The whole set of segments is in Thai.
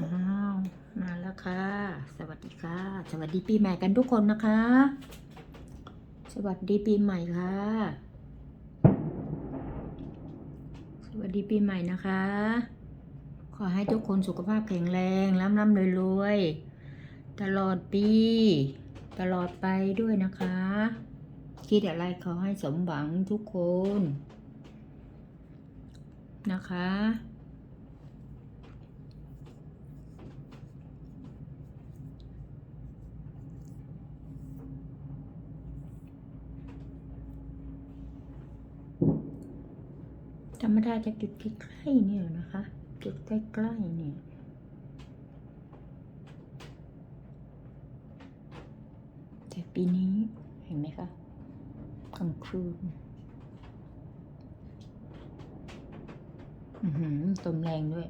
อ้าวมาแล้วค่ะ สวัสดีค่ะ สวัสดีปีใหม่กันทุกคนนะคะ สวัสดีปีใหม่ค่ะ สวัสดีปีใหม่นะคะ ขอให้ทุกคนสุขภาพแข็งแรงร่ำร่ำรวยรวยๆตลอดปี ตลอดไปด้วยนะคะ คิดอะไรขอให้สมหวังทุกคนนะคะ ธรรมดาจะจุดใกล้ๆเนี่ยนะคะ จุดใกล้ๆเนี่ยแต่ปีนี้เห็นไหมคะกลางคืนอือหือตมแรงด้วย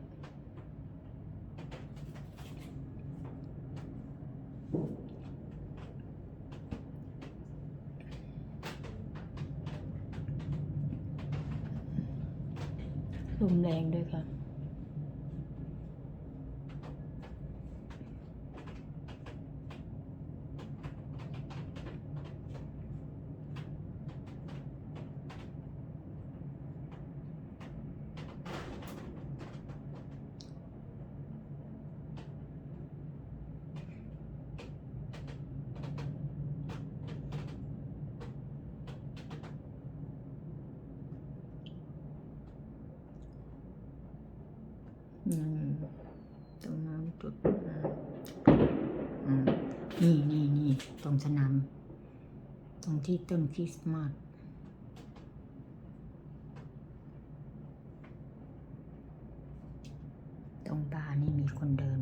ลมแรงด้วยค่ะ ตรงน้ำจุดนี่นี่นี่ตรงสนามตรงที่ต้นคริสต์มาสตรงบาร์นี่มีคนเดิน